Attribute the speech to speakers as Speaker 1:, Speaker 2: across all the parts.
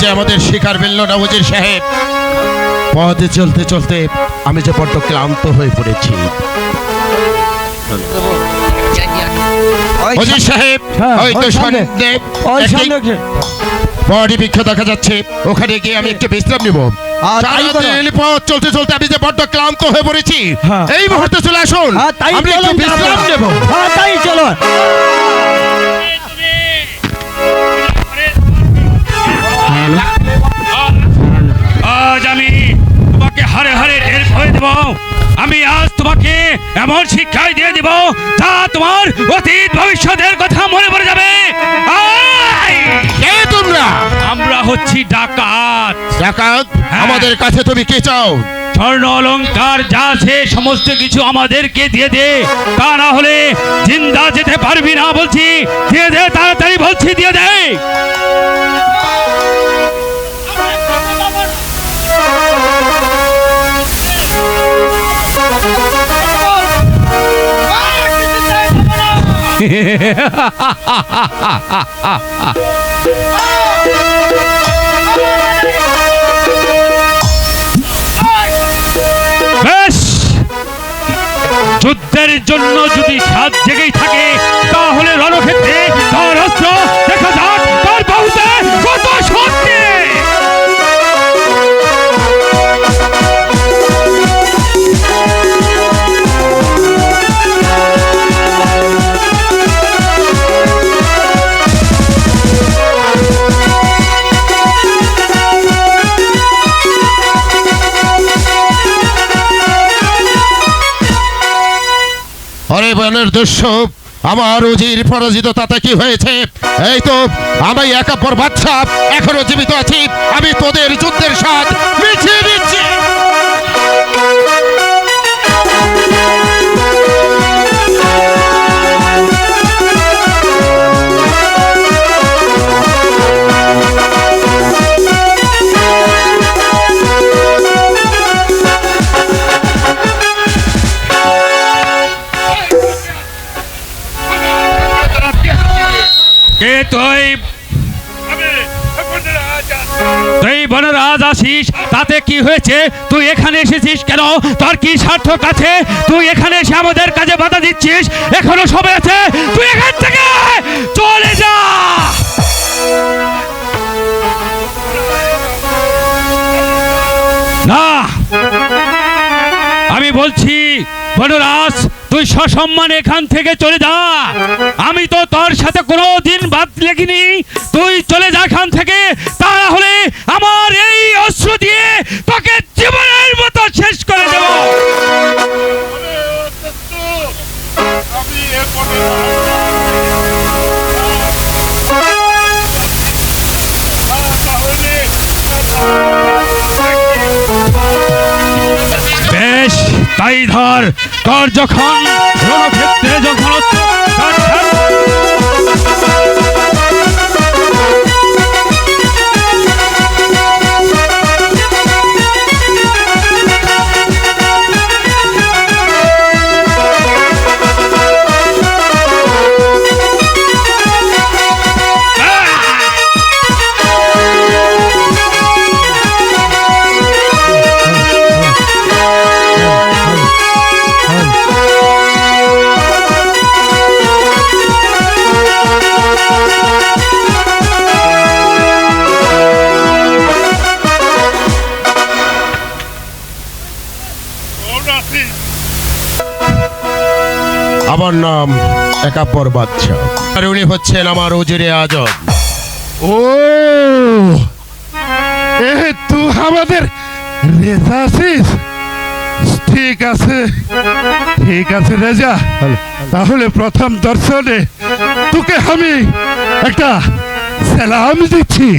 Speaker 1: যে আমাদের শিকার মিলল না উজির সাহেব। পথে চলতে চলতে আমি যে বড্ড ক্লান্ত হয়ে পড়েছি। সাহেব
Speaker 2: হ্যাঁ,
Speaker 1: বডি বৃক্ষ দেখা যাচ্ছে। ওখানে গিয়ে আমি একটু বিশ্রাম নিব।
Speaker 2: আর তাই
Speaker 1: পথ চলতে চলতে আমি যে বড্ড ক্লান্ত হয়ে পড়েছি
Speaker 2: হ্যাঁ।
Speaker 1: এই মুহূর্তে চলে আসুন।
Speaker 2: হ্যাঁ, তাই
Speaker 1: আমি একটু বিশ্রাম নেব।
Speaker 2: তাই চলো
Speaker 3: তোমাকে এমন শিক্ষাই দিয়ে দিব তা তোমার অতীত ভবিষ্যতের কথা মনে পড়ে যাবে!
Speaker 1: কে তোমরা?
Speaker 3: আমরা হচ্ছি ডাকাত।
Speaker 1: ডাকাত?
Speaker 3: হ্যাঁ।
Speaker 1: আমাদের কাছে তুমি কে চাও?
Speaker 3: স্বর্ণ অলংকার যা আছে সমস্ত কিছু আমাদেরকে দিয়ে দে। তা না হলে জিন্দা যেতে পারবি না বলছি। দিয়ে দে তাড়াতাড়ি বলছি দিয়ে দে। বেশ। যুদ্ধের জন্য যদি সাত জেগেই থাকে তাহলে রণক্ষেত্রে তার অস্ত্র দেখা যাক।
Speaker 1: আরে বনের দস্য আমার উজির পরাজিত তাতে কি হয়েছে? এই তো, আমি একাপর বাচ্চা, এখনও জীবিত আছি, আমি তোদের যুদ্ধের সাথ মিছিয়ে দিচ্ছি।
Speaker 3: কে তুই? তুই বনরাজ আসিস তাতে কি হয়েছে? তুই এখানে এসেছিস কেন? তোর কি স্বার্থ কাছে তুই এখানে এসে আমাদের কাজে বাধা দিচ্ছিস? এখনও সবাই আছে? তুই এখান থেকে চলে যা! না! আমি বলছি বনরাজ তুই সসম্মানে এখান থেকে চলে যা। আমি তো তোর সাথে কোনো দিন বাদ লেখিনি। তুই চলে যা এখান থেকে। তাহলে আমার এই অস্ত্র দিয়ে তোকে জীবনের মতো শেষ করে দেব। বেশ, তাই ধর। তোর যখন রণক্ষেত্রে যখন
Speaker 1: আমার নাম একাপর বাচ্চা আর উনি হচ্ছেন আমার উজিরে আজম।
Speaker 4: ও, এ তুই আমাদের রেজা ঠিক আছে ঠিক আছে রেজা। তাহলে প্রথম দর্শনে তোকে আমি একটা সালাম দিচ্ছি।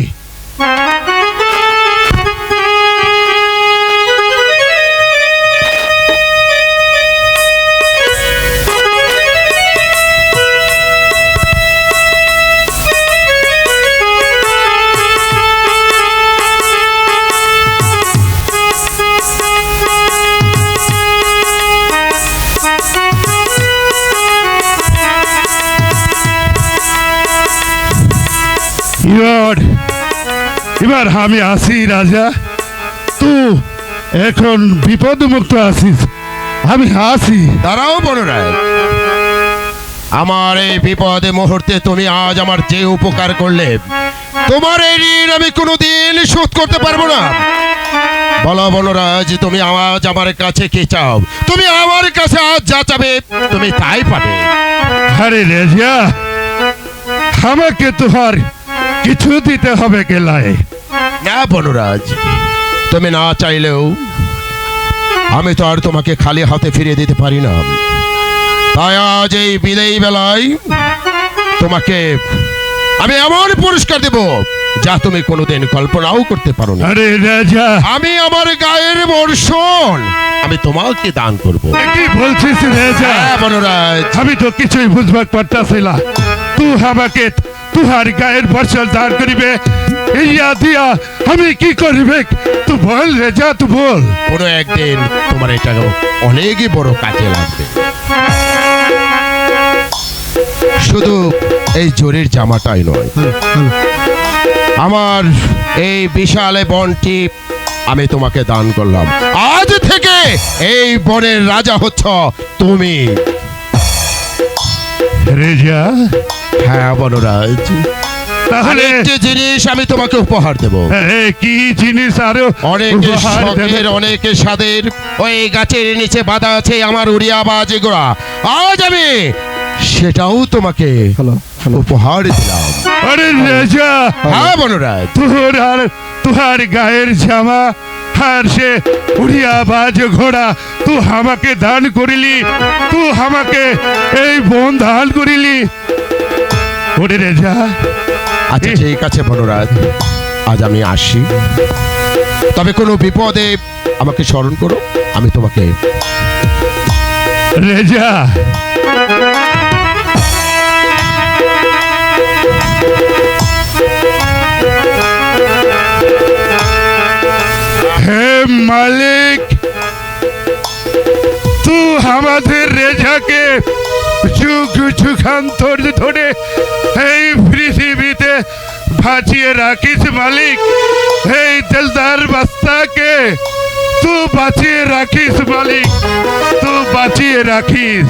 Speaker 4: এবার আমি আসি রাজা। তুই এখন বিপদ মুক্ত আছিস। আমি আসি
Speaker 1: দাঁড়াও বনরাজ আমার এই বিপদে মুহূর্তে তুমি আজ আমার যে উপকার করলে তোমার এই ঋণ আমি কোনোদিন শোধ করতে পারব না। বলো বনরাজ তুমি আজ আমার কাছে কি চাও? তুমি আমার কাছে আজ যা চাবে তুমি তাই পাবে।
Speaker 4: আরে রেজা আমাকে তোমার কিছু দিতে হবে গেলায়
Speaker 1: না বনরাজ তুমি না চাইলেও আমি তো আর তোমাকে খালি হাতে ফিরিয়ে দিতে পারি না। তাই আজ এই বিদায়ী বেলায় তোমাকে আমি এমন পুরস্কার দেব যা তুমি কোনোদিন কল্পনাও করতে পারো না।
Speaker 4: আরে রাজা।
Speaker 1: আমি আমার গায়ের বর্ষণ আমি তোমাকে দান করব।
Speaker 4: কি বলছিস রাজা?
Speaker 1: হ্যাঁ বনরাজ।
Speaker 4: আমি তো কিছুই বুঝবার পারতাছি না। তুই আমাকে তুহার গায়ের বর্ষণ দাঁড় করিবে ইয়া দিয়া আমি কি করিবে তুই বল রেজা তুই বল
Speaker 1: কোনো একদিন তোমার এটা অনেকই বড় কাজে লাগবে শুধু এই জরির জামাটাই নয় আমার এই বিশাল বনটি আমি তোমাকে দান করলাম আজ থেকে এই বনের রাজা হচ্ছ তুমি
Speaker 4: রেজা
Speaker 1: হ্যাঁ বনরাজ
Speaker 4: তাহলে
Speaker 1: আরেকটি জিনিস আমি তোমাকে উপহার দেব।
Speaker 4: এ, কি জিনিস আরও
Speaker 1: অনেকে
Speaker 4: উপহার দেবে?
Speaker 1: শখের অনেকে স্বাদের। ওই গাছের নিচে বাঁধা আছে আমার উড়িয়া বাজে গোড়া আজ আমি সেটাও তোমাকে উপহার দিলাম।
Speaker 4: আরে রেজা!
Speaker 1: হ্যাঁ বনরাজ
Speaker 4: তোর আর তুহার গায়ের জামা আর সে উড়িয়া বাজ ঘোড়া তুই আমাকে দান করিলি তুই আমাকে এই বন দান করিলি। ওরে রেজা
Speaker 1: আচ্ছা ঠিক আছে বনরাজ। আজ আমি আসি। তবে কোনো বিপদে আমাকে স্মরণ করো আমি তোমাকে
Speaker 4: রেজা হে মালিক তু আমাদের রেজাকে যুগ যুগান্তর ধরে এই পৃথিবীতে বাঁচিয়ে রাখিস মালিক। এই দিলদার বাস্তাকে তু বাঁচিয়ে রাখিস মালিক, তু বাঁচিয়ে রাখিস।